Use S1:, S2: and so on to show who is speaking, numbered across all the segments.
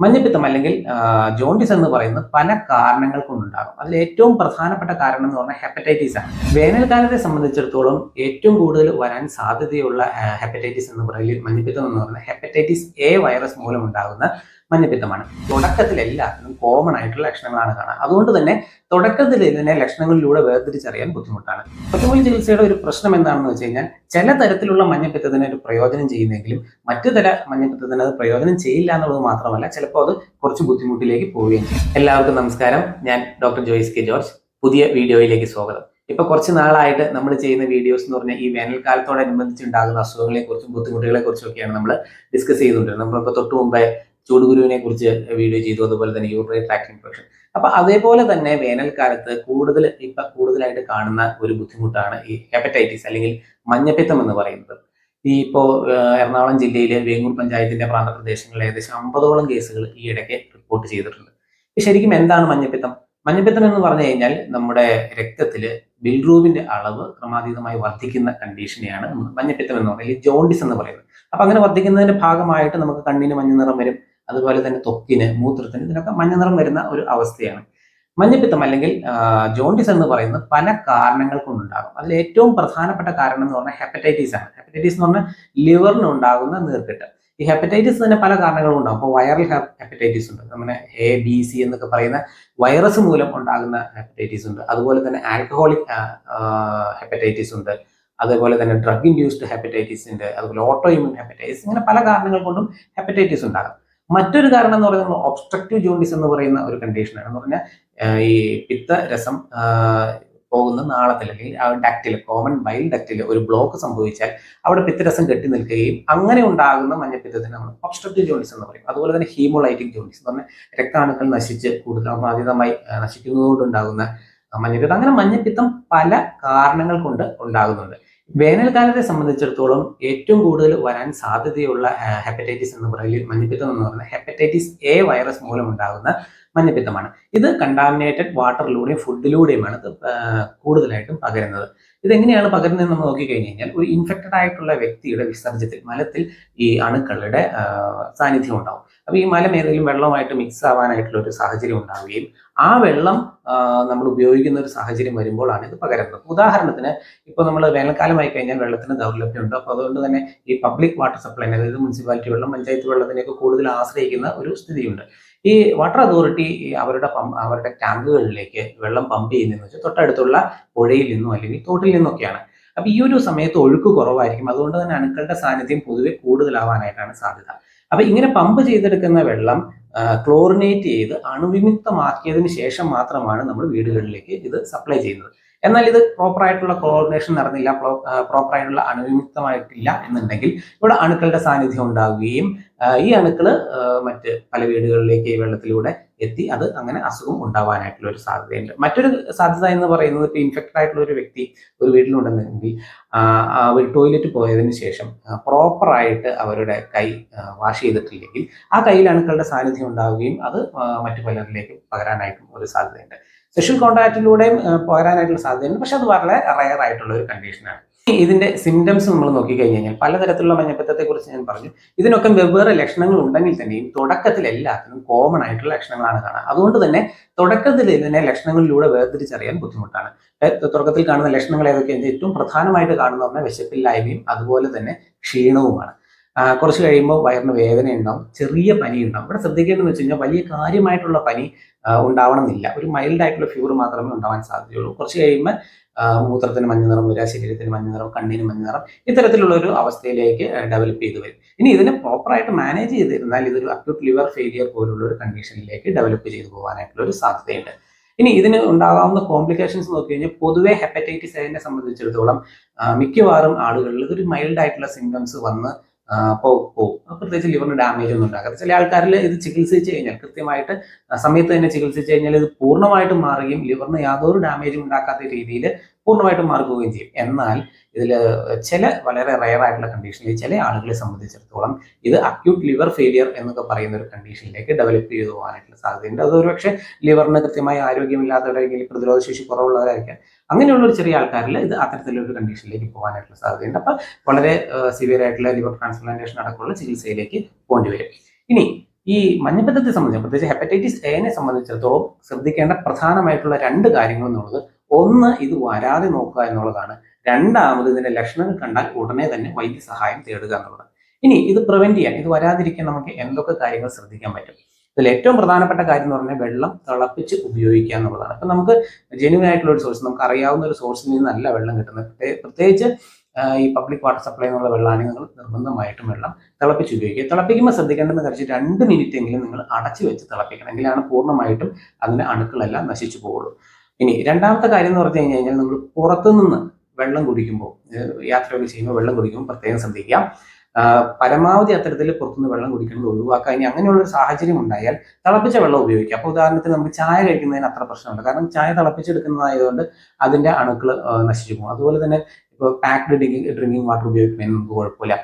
S1: മഞ്ഞപ്പിത്തം അല്ലെങ്കിൽ ജോണ്ടിസ് എന്ന് പറയുന്നത് പല കാരണങ്ങൾ കൊണ്ടുണ്ടാകും. അതിൽ ഏറ്റവും പ്രധാനപ്പെട്ട കാരണം എന്ന് പറഞ്ഞാൽ ഹെപ്പറ്റൈറ്റിസ് ആണ്. വേനൽക്കാലത്തെ സംബന്ധിച്ചിടത്തോളം ഏറ്റവും കൂടുതൽ വരാൻ സാധ്യതയുള്ള ഹെപ്പറ്റൈറ്റിസ് എന്ന് പറയുന്നത് മഞ്ഞപ്പിത്തം എന്ന് പറഞ്ഞാൽ ഹെപ്പറ്റൈറ്റിസ് എ വൈറസ് മൂലം ഉണ്ടാകുന്ന മഞ്ഞപ്പിത്തമാണ്. തുടക്കത്തിൽ എല്ലാത്തിനും കോമൺ ആയിട്ടുള്ള ലക്ഷണങ്ങളാണ് കാണുക അതുകൊണ്ട് തന്നെ തുടക്കത്തിൽ ഇതിനെ ലക്ഷണങ്ങളിലൂടെ വേർതിരിച്ചറിയാൻ ബുദ്ധിമുട്ടാണ്. ഒറ്റമൂലി ചികിത്സയുടെ ഒരു പ്രശ്നം എന്താണെന്ന് വെച്ച് കഴിഞ്ഞാൽ ചില തരത്തിലുള്ള മഞ്ഞപ്പിത്തത്തിന് ഒരു പ്രയോജനം ചെയ്യുന്നെങ്കിലും മറ്റു തര മഞ്ഞപ്പിത്തത്തിന് അത് പ്രയോജനം ചെയ്യില്ല എന്നുള്ളത് മാത്രമല്ല ചിലപ്പോൾ അത് കുറച്ച് ബുദ്ധിമുട്ടിലേക്ക് പോവുകയും ചെയ്യും. എല്ലാവർക്കും നമസ്കാരം. ഞാൻ ഡോക്ടർ ജോയിസ് കെ ജോർജ്. പുതിയ വീഡിയോയിലേക്ക് സ്വാഗതം. ഇപ്പൊ കുറച്ച് നാളായിട്ട് നമ്മൾ ചെയ്യുന്ന വീഡിയോസ് എന്ന് പറഞ്ഞാൽ ഈ വേനൽക്കാലത്തോടനുബന്ധിച്ച് ഉണ്ടാകുന്ന അസുഖങ്ങളെ കുറിച്ചും ബുദ്ധിമുട്ടുകളെ കുറിച്ചും ഒക്കെയാണ് നമ്മൾ ഡിസ്കസ് ചെയ്തുകൊണ്ടിരുന്നത്. നമ്മളിപ്പോൾ തൊട്ട് മുമ്പേ ചൂടുകുരുവിനെ കുറിച്ച് വീഡിയോ ചെയ്തു. അതുപോലെ തന്നെ യൂറിനറി ട്രാക്ട് ഇൻഫെക്ഷൻ അപ്പൊ അതേപോലെ തന്നെ വേനൽക്കാലത്ത് കൂടുതൽ ഇപ്പൊ കൂടുതലായിട്ട് കാണുന്ന ഒരു ബുദ്ധിമുട്ടാണ് ഈ ഹെപ്പറ്റൈറ്റിസ് അല്ലെങ്കിൽ മഞ്ഞപ്പിത്തം എന്ന് പറയുന്നത്. ഈ ഇപ്പോ എറണാകുളം ജില്ലയിലെ വേങ്ങൂർ പഞ്ചായത്തിന്റെ പ്രാന്തപ്രദേശങ്ങളിൽ ഏകദേശം അമ്പതോളം കേസുകൾ ഈ ഇടയ്ക്ക് റിപ്പോർട്ട് ചെയ്തിട്ടുണ്ട്. ശരിക്കും എന്താണ് മഞ്ഞപ്പിത്തം? മഞ്ഞപ്പിത്തം എന്ന് പറഞ്ഞു കഴിഞ്ഞാൽ നമ്മുടെ രക്തത്തിൽ ബിൽറൂബിന്റെ അളവ് ക്രമാതീതമായി വർദ്ധിക്കുന്ന കണ്ടീഷനെയാണ് മഞ്ഞപ്പിത്തം എന്ന് പറയുന്നത്. ജോണ്ടിസ് എന്ന് പറയുന്നത്. അപ്പൊ അങ്ങനെ വർദ്ധിക്കുന്നതിന്റെ ഭാഗമായിട്ട് നമുക്ക് കണ്ണിന് മഞ്ഞ നിറം വരും. അതുപോലെ തന്നെ ത്വക്കിന് മൂത്രത്തിന് ഇതിനൊക്കെ മഞ്ഞ നിറം വരുന്ന ഒരു അവസ്ഥയാണ്. മഞ്ഞപ്പിത്തം അല്ലെങ്കിൽ ജോണ്ടിസ് എന്ന് പറയുന്നത് പല കാരണങ്ങൾ കൊണ്ടുണ്ടാകും. അതിൽ ഏറ്റവും പ്രധാനപ്പെട്ട കാരണം എന്ന് പറഞ്ഞാൽ ഹെപ്പറ്റൈറ്റിസ് ആണ്. ഹെപ്പറ്റൈറ്റിസ് എന്ന് പറഞ്ഞാൽ ലിവറിന് ഉണ്ടാകുന്ന നീർക്കെട്ട്. ഈ ഹെപ്പറ്റൈറ്റിസ് തന്നെ പല കാരണങ്ങളും ഉണ്ടാകും. അപ്പോൾ വൈറൽ ഹെപ്പറ്റൈറ്റിസ് ഉണ്ട്. നമ്മുടെ എ ബി സി എന്നൊക്കെ പറയുന്ന വൈറസ് മൂലം ഉണ്ടാകുന്ന ഹെപ്പറ്റൈറ്റിസ് ഉണ്ട്. അതുപോലെ തന്നെ ആൽക്കഹോളിക് ഹെപ്പറ്റൈറ്റിസ് ഉണ്ട്. അതേപോലെ തന്നെ ഡ്രഗ് ഇൻഡ്യൂസ്ഡ് ഹെപ്പറ്റൈറ്റിസ് ഉണ്ട്. അതുപോലെ ഓട്ടോ ഇമ്യൂൺ ഹെപ്പറ്റൈറ്റിസ് ഇങ്ങനെ പല കാരണങ്ങൾ കൊണ്ടും ഹെപ്പറ്റൈറ്റിസ് ഉണ്ടാകും. മറ്റൊരു കാരണം എന്ന് പറയുന്നത് ഒബ്സ്ട്രക്റ്റീവ് ജോണ്ടിസ് എന്ന് പറയുന്ന ഒരു കണ്ടീഷനാണ് എന്ന് പറഞ്ഞാൽ ഈ പിത്ത രസം പോകുന്ന നാളത്തിൽ അല്ലെങ്കിൽ ആ ഡക്റ്റിൽ കോമൺ ബൈൽ ഡക്റ്റിൽ ഒരു ബ്ലോക്ക് സംഭവിച്ചാൽ അവിടെ പിത്തരസം കെട്ടി നിൽക്കുകയും അങ്ങനെ ഉണ്ടാകുന്ന മഞ്ഞപ്പിത്തത്തിന് നമ്മൾ ഒബ്സ്ട്രക്റ്റീവ് ജോണ്ടിസ് എന്ന് പറയും. അതുപോലെ തന്നെ ഹീമോളൈറ്റിക് ജോണ്ടിസ് എന്ന് പറഞ്ഞാൽ രക്താണുക്കൾ നശിച്ച് കൂടുതൽ ബാധിതമായി നശിക്കുന്നതുകൊണ്ട് നശിക്കുന്നതുകൊണ്ടുണ്ടാകുന്ന മഞ്ഞപ്പിത്തം. അങ്ങനെ മഞ്ഞപ്പിത്തം പല കാരണങ്ങൾ കൊണ്ട് ഉണ്ടാകുന്നുണ്ട്. വേനൽക്കാലത്തെ സംബന്ധിച്ചിടത്തോളം ഏറ്റവും കൂടുതൽ വരാൻ സാധ്യതയുള്ള ഹെപ്പറ്റൈറ്റിസ് എന്ന് പറയുന്നത് മഞ്ഞപ്പിത്തം എന്ന് പറയുന്നത് ഹെപ്പറ്റൈറ്റിസ് എ വൈറസ് മൂലം ഉണ്ടാകുന്ന മഞ്ഞപ്പിത്തമാണ്. ഇത് കണ്ടാമിനേറ്റഡ് വാട്ടറിലൂടെയും ഫുഡിലൂടെയുമാണ് ഇത് കൂടുതലായിട്ടും പകരുന്നത്. ഇതെങ്ങനെയാണ് പകരുന്നത് നമ്മൾ നോക്കിക്കഴിഞ്ഞ് കഴിഞ്ഞാൽ ഒരു ഇൻഫെക്റ്റഡ് ആയിട്ടുള്ള വ്യക്തിയുടെ വിസർജ്യത്തിൽ മലത്തിൽ ഈ അണുക്കളുടെ സാന്നിധ്യം ഉണ്ടാവും. അപ്പോൾ ഈ മലം ഏതെങ്കിലും വെള്ളമായിട്ട് മിക്സ് ആവാനായിട്ടുള്ള ഒരു സാഹചര്യം ഉണ്ടാവുകയും ആ വെള്ളം നമ്മൾ ഉപയോഗിക്കുന്ന ഒരു സാഹചര്യം വരുമ്പോഴാണ് ഇത് പകരുന്നത്. ഉദാഹരണത്തിന് ഇപ്പോൾ നമ്മൾ വേനൽക്കാലമായി കഴിഞ്ഞാൽ വെള്ളത്തിന് ദൗർലഭ്യമുണ്ട്. അപ്പോൾ അതുകൊണ്ട് തന്നെ ഈ പബ്ലിക് വാട്ടർ സപ്ലൈ അതായത് മുനിസിപ്പാലിറ്റി വെള്ളം പഞ്ചായത്ത് വെള്ളത്തിനെയൊക്കെ കൂടുതൽ ആശ്രയിക്കുന്ന ഒരു സ്ഥിതിയുണ്ട്. ഈ വാട്ടർ അതോറിറ്റി അവരുടെ അവരുടെ ടാങ്കുകളിലേക്ക് വെള്ളം പമ്പ് ചെയ്യുന്നതെന്ന് വെച്ചാൽ തൊട്ടടുത്തുള്ള പുഴയിൽ നിന്നും അല്ലെങ്കിൽ തോട്ടിൽ നിന്നൊക്കെയാണ്. അപ്പൊ ഈ ഒരു സമയത്ത് ഒഴുക്ക് കുറവായിരിക്കും. അതുകൊണ്ട് തന്നെ അണുക്കളുടെ സാന്നിധ്യം പൊതുവെ കൂടുതലാവാനായിട്ടാണ് സാധ്യത. അപ്പൊ ഇങ്ങനെ പമ്പ് ചെയ്തെടുക്കുന്ന വെള്ളം ക്ലോറിനേറ്റ് ചെയ്ത് അണുവിമുക്തമാക്കിയതിന് ശേഷം മാത്രമാണ് നമ്മൾ വീടുകളിലേക്ക് ഇത് സപ്ലൈ ചെയ്യുന്നത്. എന്നാൽ ഇത് പ്രോപ്പർ ആയിട്ടുള്ള കോർഡിനേഷൻ നടന്നില്ല പ്രോപ്പർ ആയിട്ടുള്ള അണുവിമുക്തമായിട്ടില്ല എന്നുണ്ടെങ്കിൽ ഇവിടെ അണുക്കളുടെ സാന്നിധ്യം ഉണ്ടാവുകയും ഈ അണുക്കൾ മറ്റ് പല വീടുകളിലേക്ക് വെള്ളത്തിലൂടെ എത്തി അത് അങ്ങനെ അസുഖം ഉണ്ടാവാനായിട്ടുള്ള ഒരു സാധ്യതയുണ്ട്. മറ്റൊരു സാധ്യത എന്ന് പറയുന്നത് ഇപ്പോൾ ഇൻഫെക്റ്റഡ് ആയിട്ടുള്ള ഒരു വ്യക്തി ഒരു വീട്ടിലുണ്ടെന്നുണ്ടെങ്കിൽ അവർ ടോയ്ലറ്റ് പോയതിനു ശേഷം പ്രോപ്പറായിട്ട് അവരുടെ കൈ വാഷ് ചെയ്തിട്ടില്ലെങ്കിൽ ആ കയ്യിൽ അണുക്കളുടെ സാന്നിധ്യം ഉണ്ടാവുകയും അത് മറ്റു പലരിലേക്ക് പകരാനായിട്ടും ഒരു സാധ്യതയുണ്ട്. സെക്ഷൽ കോണ്ടാക്റ്റിലൂടെയും പോരാനായിട്ടുള്ള സാധ്യതയുണ്ട്. പക്ഷെ അത് വളരെ റയർ ആയിട്ടുള്ള ഒരു കണ്ടീഷനാണ് ഇതിന്റെ സിംറ്റംസ് നമ്മൾ നോക്കിക്കഴിഞ്ഞ് കഴിഞ്ഞാൽ പലതരത്തിലുള്ള മഞ്ഞപ്പിത്തത്തെ കുറിച്ച് ഞാൻ പറഞ്ഞു. ഇതിനൊക്കെ വെവ്വേറെ ലക്ഷണങ്ങൾ ഉണ്ടെങ്കിൽ തന്നെയും തുടക്കത്തിൽ എല്ലാത്തിനും കോമൺ ആയിട്ടുള്ള ലക്ഷണങ്ങളാണ് കാണുക. അതുകൊണ്ട് തന്നെ തുടക്കത്തിൽ ഇതിനെ ലക്ഷണങ്ങളിലൂടെ വേർതിരിച്ചറിയാൻ ബുദ്ധിമുട്ടാണ്. തുടക്കത്തിൽ കാണുന്ന ലക്ഷണങ്ങൾ ഏതൊക്കെയാണ് ഏറ്റവും പ്രധാനമായിട്ട് കാണുന്ന വിശപ്പില്ലായ്മയും അതുപോലെ തന്നെ ക്ഷീണവുമാണ്. കുറച്ച് കഴിയുമ്പോൾ വയറിന് വേദന ഉണ്ടാവും ചെറിയ പനി ഉണ്ടാവും. ഇവിടെ ശ്രദ്ധിക്കേണ്ടതെന്ന് വെച്ച് കഴിഞ്ഞാൽ വലിയ കാര്യമായിട്ടുള്ള പനി ഉണ്ടാവണമെന്നില്ല. ഒരു മൈൽഡ് ആയിട്ടുള്ള ഫീവർ മാത്രമേ ഉണ്ടാവാൻ സാധ്യതയുള്ളൂ. കുറച്ച് കഴിയുമ്പോൾ മൂത്രത്തിന് മഞ്ഞ നിറം വരിക ശരീരത്തിന് മഞ്ഞ നിറം കണ്ണിന് മഞ്ഞ നിറം ഇത്തരത്തിലുള്ള ഒരു അവസ്ഥയിലേക്ക് ഡെവലപ്പ് ചെയ്തു വരും. ഇനി ഇതിനെ പ്രോപ്പറായിട്ട് മാനേജ് ചെയ്തിരുന്നാൽ ഇതൊരു അക്യൂട്ട് ലിവർ ഫെയിലിയർ പോലുള്ള ഒരു കണ്ടീഷനിലേക്ക് ഡെവലപ്പ് ചെയ്തു പോകാനായിട്ടുള്ള ഒരു സാധ്യതയുണ്ട്. ഇനി ഇതിന് ഉണ്ടാകാവുന്ന കോംപ്ലിക്കേഷൻസ് നോക്കി കഴിഞ്ഞാൽ പൊതുവെ ഹെപ്പറ്റൈറ്റിസ് എനെ സംബന്ധിച്ചിടത്തോളം മിക്കവാറും ആളുകളിൽ ഇതൊരു മൈൽഡ് ആയിട്ടുള്ള സിംറ്റംസ് വന്ന് ആ, പോ- പോവും അപ്പൊ പ്രത്യേകിച്ച് ലിവറിന് ഡാമേജ് ഒന്നും ഉണ്ടാകാതെ. ചില ആൾക്കാരിൽ ഇത് ചികിത്സിച്ച് കഴിഞ്ഞാൽ കൃത്യമായിട്ട് സമയത്ത് തന്നെ ചികിത്സിച്ച് കഴിഞ്ഞാൽ ഇത് പൂർണമായിട്ടും മാറുകയും ലിവറിന് യാതൊരു ഡാമേജും ഉണ്ടാക്കാത്ത രീതിയിൽ പൂർണമായിട്ടും മാറുകയും ചെയ്യും. എന്നാൽ ഇതിൽ ചില വളരെ റയർ ആയിട്ടുള്ള കണ്ടീഷനിൽ ചില ആളുകളെ സംബന്ധിച്ചിടത്തോളം ഇത് അക്യൂട്ട് ലിവർ ഫെയിലിയർ എന്നൊക്കെ പറയുന്ന ഒരു കണ്ടീഷനിലേക്ക് ഡെവലപ്പ് ചെയ്തു പോകാനായിട്ടുള്ള സാധ്യതയുണ്ട്. അത് ഒരുപക്ഷെ ലിവറിന് കൃത്യമായ ആരോഗ്യമില്ലാത്തവരായിരിക്കും പ്രതിരോധ ശേഷി കുറവുള്ളവരായിരിക്കാം. അങ്ങനെയുള്ള ഒരു ചെറിയ ആൾക്കാരിൽ ഇത് അത്തരത്തിലുള്ള ഒരു കണ്ടീഷനിലേക്ക് പോകാനായിട്ടുള്ള സാധ്യതയുണ്ട്. അപ്പൊ വളരെ സിവിയർ ആയിട്ടുള്ള ലിവർ ട്രാൻസ്പ്ലാന്റേഷൻ അടക്കമുള്ള ചികിത്സയിലേക്ക് പോകേണ്ടി വരും. ഇനി ഈ മഞ്ഞപ്പിത്തത്തെ സംബന്ധിച്ച് പ്രത്യേകിച്ച് ഹെപ്പറ്റൈറ്റിസ് എനെ സംബന്ധിച്ചിടത്തോളം ശ്രദ്ധിക്കേണ്ട പ്രധാനമായിട്ടുള്ള രണ്ട് കാര്യങ്ങൾ എന്നുള്ളത് ഒന്ന് ഇത് വരാതെ നോക്കുക എന്നുള്ളതാണ്. രണ്ടാമത് ഇതിന്റെ ലക്ഷണങ്ങൾ കണ്ടാൽ ഉടനെ തന്നെ വൈദ്യസഹായം തേടുക എന്നുള്ളത്. ഇനി ഇത് പ്രിവെന്റ് ചെയ്യാൻ ഇത് വരാതിരിക്കാൻ നമുക്ക് എന്തൊക്കെ കാര്യങ്ങൾ ശ്രദ്ധിക്കാൻ പറ്റും? ഇതിൽ ഏറ്റവും പ്രധാനപ്പെട്ട കാര്യം എന്ന് പറഞ്ഞാൽ വെള്ളം തിളപ്പിച്ച് ഉപയോഗിക്കുക എന്നുള്ളതാണ്. അപ്പൊ നമുക്ക് ജെന്യൂൻ ആയിട്ടുള്ള ഒരു സോഴ്സ് നമുക്ക് അറിയാവുന്ന ഒരു സോഴ്സിൽ നിന്നല്ല വെള്ളം കിട്ടുന്നത്. പ്രത്യേകിച്ച് ഈ പബ്ലിക് വാട്ടർ സപ്ലൈ എന്നുള്ള വെള്ളമാണെങ്കിൽ നിങ്ങൾ നിർബന്ധമായിട്ടും വെള്ളം തിളപ്പിച്ച് ഉപയോഗിക്കുക. തിളപ്പിക്കുമ്പോൾ ശ്രദ്ധിക്കേണ്ടതെന്ന് കഴിച്ച് രണ്ട് മിനിറ്റ് എങ്കിലും നിങ്ങൾ അടച്ചു വെച്ച് തിളപ്പിക്കണം. എങ്കിലാണ് പൂർണമായിട്ടും അതിന്റെ അണുക്കളെല്ലാം നശിച്ചു പോകുള്ളൂ ഇനി രണ്ടാമത്തെ കാര്യം എന്ന് പറഞ്ഞു കഴിഞ്ഞാൽ നമ്മൾ പുറത്തുനിന്ന് വെള്ളം കുടിക്കുമ്പോൾ യാത്രയൊക്കെ ചെയ്യുമ്പോൾ വെള്ളം കുടിക്കുമ്പോൾ പ്രത്യേകം ശ്രദ്ധിക്കാം പരമാവധി അത്തരത്തിൽ പുറത്തുനിന്ന് വെള്ളം കുടിക്കുന്നത് ഒഴിവാക്കുക. ഇനി അങ്ങനെയുള്ള ഒരു സാഹചര്യം ഉണ്ടായാൽ തിളപ്പിച്ച വെള്ളം ഉപയോഗിക്കുക. അപ്പോൾ ഉദാഹരണത്തിന് നമുക്ക് ചായ കഴിക്കുന്നതിന് അത്ര പ്രശ്നമുണ്ട് കാരണം ചായ തിളപ്പിച്ചെടുക്കുന്നതായതുകൊണ്ട് അതിന്റെ അണുക്കൾ നശിച്ചു പോകും. അതുപോലെ തന്നെ ഇപ്പോൾ പാക്ക്ഡ് ഡ്രിങ്കിങ് ഡ്രിങ്കിങ് വാട്ടർ ഉപയോഗിക്കുന്നതിന് നമുക്ക് കുഴപ്പമില്ല.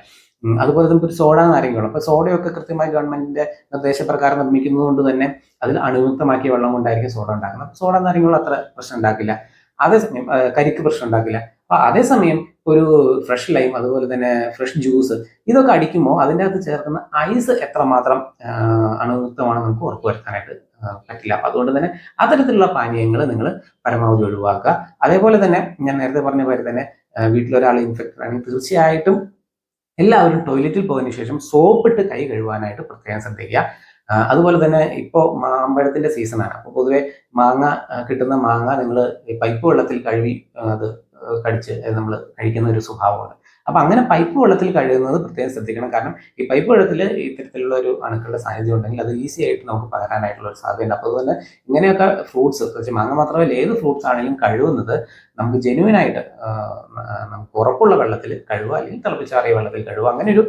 S1: അതുപോലെ നമുക്ക് ഒരു സോഡ നാരങ്ങകളും അപ്പോൾ സോഡയൊക്കെ കൃത്യമായി ഗവൺമെന്റിന്റെ നിർദ്ദേശപ്രകാരം നിർമ്മിക്കുന്നത് കൊണ്ട് തന്നെ അതിൽ അണുവിമുക്തമാക്കിയ വെള്ളം കൊണ്ടായിരിക്കും സോഡ ഉണ്ടാക്കുന്നത്. സോഡ നാരങ്ങളും അത്ര പ്രശ്നം ഉണ്ടാക്കില്ല. അതേസമയം കരിക്ക് പ്രശ്നം ഉണ്ടാക്കില്ല. അപ്പൊ അതേസമയം ഒരു ഫ്രഷ് ലൈം അതുപോലെ തന്നെ ഫ്രഷ് ജ്യൂസ് ഇതൊക്കെ അടിക്കുമ്പോൾ അതിന്റെ അകത്ത് ചേർക്കുന്ന ഐസ് എത്രമാത്രം അണുമുക്തമാണെന്ന് നമുക്ക് ഉറപ്പുവരുത്താനായിട്ട് പറ്റില്ല. അപ്പൊ അതുകൊണ്ട് തന്നെ അത്തരത്തിലുള്ള പാനീയങ്ങൾ നിങ്ങൾ പരമാവധി ഒഴിവാക്കുക. അതേപോലെ തന്നെ ഞാൻ നേരത്തെ പറഞ്ഞ പോലെ തന്നെ വീട്ടിലൊരാൾ ഇൻഫെക്റ്റഡ് ആണെങ്കിൽ തീർച്ചയായിട്ടും എല്ലാവരും ടോയ്ലറ്റിൽ പോയതിന് ശേഷം സോപ്പിട്ട് കൈ കഴുകാനായിട്ട് പ്രത്യേകം ശ്രദ്ധിക്കുക. അതുപോലെ തന്നെ ഇപ്പോൾ മാമ്പഴത്തിന്റെ സീസണാണ് അപ്പോൾ പൊതുവെ മാങ്ങ കിട്ടുന്ന മാങ്ങ നിങ്ങൾ പൈപ്പ് വെള്ളത്തിൽ കഴുകി അത് കടിച്ച് നമ്മൾ കഴിക്കുന്ന ഒരു സ്വഭാവമാണ്. അപ്പൊ അങ്ങനെ പൈപ്പ് വെള്ളത്തിൽ കഴുകുന്നത് പ്രത്യേകം ശ്രദ്ധിക്കണം. കാരണം ഈ പൈപ്പ് വെള്ളത്തിൽ ഇത്തരത്തിലുള്ള ഒരു അണുക്കളുടെ സാന്നിധ്യം ഉണ്ടെങ്കിൽ അത് ഈസി ആയിട്ട് നമുക്ക് പകരാനായിട്ടുള്ള ഒരു സാധ്യതയുണ്ട്. അപ്പോൾ അതുപോലെ ഇങ്ങനെയൊക്കെ ഫ്രൂട്ട്സ് പ്രത്യേകിച്ച് മാങ്ങ മാത്രമല്ല ഏത് ഫ്രൂട്ട്സ് ആണെങ്കിലും കഴുകുന്നത് നമുക്ക് ജെനുവിൻ ആയിട്ട് നമുക്ക് ഉറപ്പുള്ള വെള്ളത്തിൽ കഴുകുക അല്ലെങ്കിൽ തിളപ്പിച്ചാറിയ വെള്ളത്തിൽ കഴുകുക അങ്ങനെ ഒരു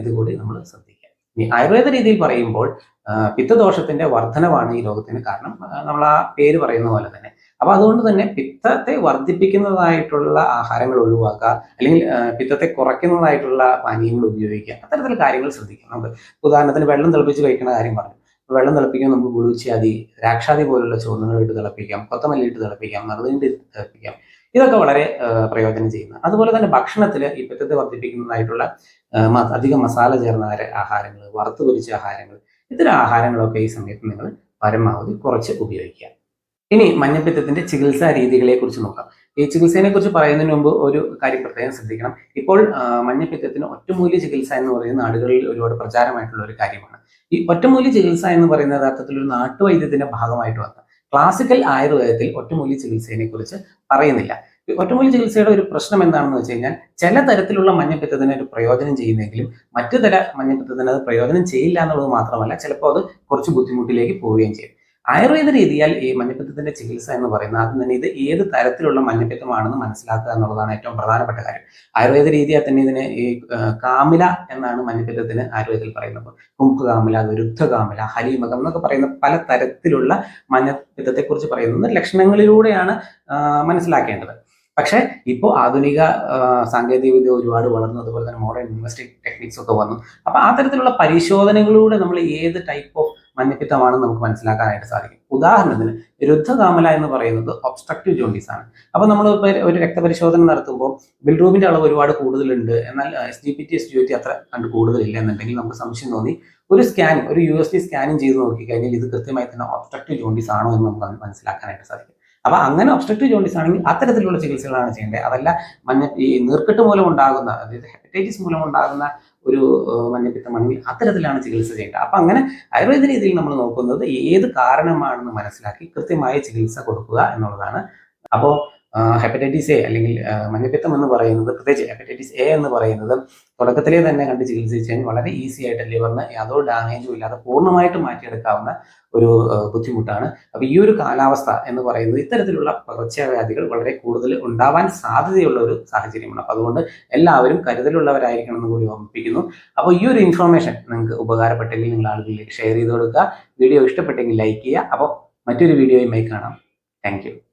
S1: ഇത് കൂടി നമ്മൾ ശ്രദ്ധിക്കുക. ഇനി ആയുർവേദ രീതിയിൽ പറയുമ്പോൾ പിത്തദോഷത്തിന്റെ വർധനവാണ് ഈ രോഗത്തിന് കാരണം. നമ്മൾ ആ പേര് പറയുന്ന പോലെ തന്നെ അപ്പൊ അതുകൊണ്ട് തന്നെ പിത്തത്തെ വർദ്ധിപ്പിക്കുന്നതായിട്ടുള്ള ആഹാരങ്ങൾ ഒഴിവാക്കുക അല്ലെങ്കിൽ പിത്തത്തെ കുറയ്ക്കുന്നതായിട്ടുള്ള പാനീയങ്ങൾ ഉപയോഗിക്കുക. അത്തരത്തിലുള്ള കാര്യങ്ങൾ ശ്രദ്ധിക്കുക നമുക്ക് ഉദാഹരണത്തിന് വെള്ളം തിളപ്പിച്ച് കഴിക്കുന്ന കാര്യം പറഞ്ഞു. വെള്ളം തിളപ്പിക്കാൻ നമുക്ക് ഗുളിച്ചാതി രാക്ഷാതി പോലുള്ള ചുവന്നുകൾ ഇട്ട് തിളപ്പിക്കാം കൊത്തമല്ലിട്ട് തിളപ്പിക്കാം മറുതിന്റെ തിളപ്പിക്കാം. ഇതൊക്കെ വളരെ പ്രയോജനം ചെയ്യുന്ന. അതുപോലെ തന്നെ ഭക്ഷണത്തിൽ ഈ പിത്തത്തെ വർദ്ധിപ്പിക്കുന്നതായിട്ടുള്ള അധികം മസാല ചേർന്ന ആഹാരങ്ങൾ വറുത്തു പൊരിച്ച ആഹാരങ്ങൾ ഇത്തരം ആഹാരങ്ങളൊക്കെ ഈ സമയത്ത് നിങ്ങൾ പരമാവധി കുറച്ച് ഉപയോഗിക്കുക. ഇനി മഞ്ഞപ്പിത്തത്തിന്റെ ചികിത്സാ രീതികളെ കുറിച്ച് നോക്കാം. ഈ ചികിത്സയെ കുറിച്ച് പറയുന്നതിന് മുമ്പ് ഒരു കാര്യം പ്രത്യേകം ശ്രദ്ധിക്കണം. ഇപ്പോൾ മഞ്ഞപ്പിത്തത്തിന് ഒറ്റമൂല്യ ചികിത്സ എന്ന് പറയുന്ന നാടുകളിൽ ഒരുപാട് പ്രചാരമായിട്ടുള്ള ഒരു കാര്യമാണ്. ഈ ഒറ്റമൂല്യ ചികിത്സ എന്ന് പറയുന്ന യഥാർത്ഥത്തിൽ ഒരു നാട്ടുവൈദ്യത്തിന്റെ ഭാഗമായിട്ട് വന്ന ക്ലാസിക്കൽ ആയുർവേദത്തിൽ ഒറ്റമൂല്യ ചികിത്സയെ കുറിച്ച് പറയുന്നില്ല. ഒറ്റമൂലി ചികിത്സയുടെ ഒരു പ്രശ്നം എന്താണെന്ന് വെച്ച് കഴിഞ്ഞാൽ ചില തരത്തിലുള്ള മഞ്ഞപ്പിത്തത്തിന് ഒരു പ്രയോജനം ചെയ്യുന്നെങ്കിലും മറ്റു തര മഞ്ഞപ്പിത്തത്തിന് അത് പ്രയോജനം ചെയ്യില്ല എന്നുള്ളത് മാത്രമല്ല ചിലപ്പോൾ അത് കുറച്ച് ബുദ്ധിമുട്ടിലേക്ക് പോവുകയും ചെയ്യും. ആയുർവേദ രീതിയാൽ ഈ മഞ്ഞപ്പിത്തത്തിന്റെ ചികിത്സ എന്ന് പറയുന്നത് ആദ്യം തന്നെ ഇത് ഏത് തരത്തിലുള്ള മഞ്ഞപ്പിത്തമാണെന്ന് മനസ്സിലാക്കുക എന്നുള്ളതാണ് ഏറ്റവും പ്രധാനപ്പെട്ട കാര്യം. ആയുർവേദ രീതിയാൽ തന്നെ ഇതിന് ഈ കാമില എന്നാണ് മഞ്ഞപ്പിത്തത്തിന് ആയുർവേദത്തിൽ പറയുന്നത്. കുംഭ കാമില വിരുദ്ധ കാമില ഹലീമകം എന്നൊക്കെ പറയുന്ന പല തരത്തിലുള്ള മഞ്ഞപ്പിത്തത്തെക്കുറിച്ച് പറയുന്നത് ലക്ഷണങ്ങളിലൂടെയാണ് മനസ്സിലാക്കേണ്ടത്. പക്ഷേ ഇപ്പോൾ ആധുനിക സാങ്കേതിക വിദ്യ ഒരുപാട് വളർന്നു. അതുപോലെ തന്നെ മോഡേൺ ഇൻവെസ്റ്റിംഗ് ടെക്നിക്സ് ഒക്കെ വന്നു. അപ്പോൾ ആ തരത്തിലുള്ള പരിശോധനകളിലൂടെ നമ്മൾ ഏത് ടൈപ്പ് ഓഫ് മഞ്ഞപ്പിത്തമാണെന്ന് നമുക്ക് മനസ്സിലാക്കാനായിട്ട് സാധിക്കും. ഉദാഹരണത്തിന് രുദ്ധകാമല എന്ന് പറയുന്നത് ഒബ്സ്ട്രക്റ്റീവ് ജോണ്ടീസ് ആണ്. അപ്പോൾ നമ്മൾ ഒരു രക്തപരിശോധന നടത്തുമ്പോൾ ബിൽറൂബിന്റെ അളവ് ഒരുപാട് കൂടുതലുണ്ട്. എന്നാൽ S G P T S G T അത്ര കണ്ട് കൂടുതലില്ല എന്നുണ്ടെങ്കിൽ നമുക്ക് സംശയം തോന്നി. ഒരു സ്കാനിങ് ഒരു യു എസ് ഡി സ്കാനിങ് ചെയ്ത് നോക്കിക്കഴിഞ്ഞാൽ ഇത് കൃത്യമായി തന്നെ ഒബ്സ്ട്രക്റ്റീവ് ജോണ്ടീസ് ആണോ എന്ന് നമുക്ക് മനസ്സിലാക്കാനായിട്ട് സാധിക്കും. അപ്പൊ അങ്ങനെ ഒബ്സ്ട്രക്റ്റീവ് ജോണ്ടീസ് ആണെങ്കിൽ അത്തരത്തിലുള്ള ചികിത്സകളാണ് ചെയ്യേണ്ടത്. അതല്ല മഞ്ഞ ഈ നീർക്കെട്ട് മൂലം ഉണ്ടാകുന്ന അതായത് ഹെപ്പറ്റൈറ്റിസ് മൂലം ഉണ്ടാകുന്ന ഒരു മഞ്ഞപ്പിത്തമാണെങ്കിൽ അത്തരത്തിലാണ് ചികിത്സ ചെയ്യേണ്ടത്. അപ്പൊ അങ്ങനെ ആയുർവേദ രീതിയിൽ നമ്മൾ നോക്കുന്നത് ഏത് കാരണമാണെന്ന് മനസ്സിലാക്കി കൃത്യമായ ചികിത്സ കൊടുക്കുക എന്നുള്ളതാണ്. അപ്പോൾ ഹെപ്പറ്റൈറ്റിസ് എ അല്ലെങ്കിൽ മഞ്ഞപ്പിത്തം എന്ന് പറയുന്നത് പ്രത്യേകിച്ച് ഹെപ്പറ്റൈറ്റിസ് എ എന്ന് പറയുന്നത് തുടക്കത്തിലേ തന്നെ കണ്ട് ചികിത്സിച്ച് കഴിഞ്ഞാൽ വളരെ ഈസി ആയിട്ട് ലിവറിന് യാതൊരു ഡാമേജും ഇല്ലാതെ പൂർണമായിട്ട് മാറ്റിയെടുക്കാവുന്ന ഒരു ബുദ്ധിമുട്ടാണ്. അപ്പോൾ ഈ ഒരു കാലാവസ്ഥ എന്ന് പറയുന്നത് ഇത്തരത്തിലുള്ള പകർച്ചവ്യാധികൾ വളരെ കൂടുതൽ ഉണ്ടാവാൻ സാധ്യതയുള്ള ഒരു സാഹചര്യമാണ്. അപ്പോൾ അതുകൊണ്ട് എല്ലാവരും കരുതലുള്ളവരായിരിക്കണം എന്ന് കൂടി ഓർമ്മിപ്പിക്കുന്നു. അപ്പോൾ ഈ ഒരു ഇൻഫർമേഷൻ നിങ്ങൾക്ക് ഉപകാരപ്പെട്ടെങ്കിൽ നിങ്ങൾ ആളുകളിലേക്ക് ഷെയർ ചെയ്ത് കൊടുക്കുക. വീഡിയോ ഇഷ്ടപ്പെട്ടെങ്കിൽ ലൈക്ക് ചെയ്യുക. അപ്പോൾ മറ്റൊരു വീഡിയോയുമായി കാണാം. താങ്ക്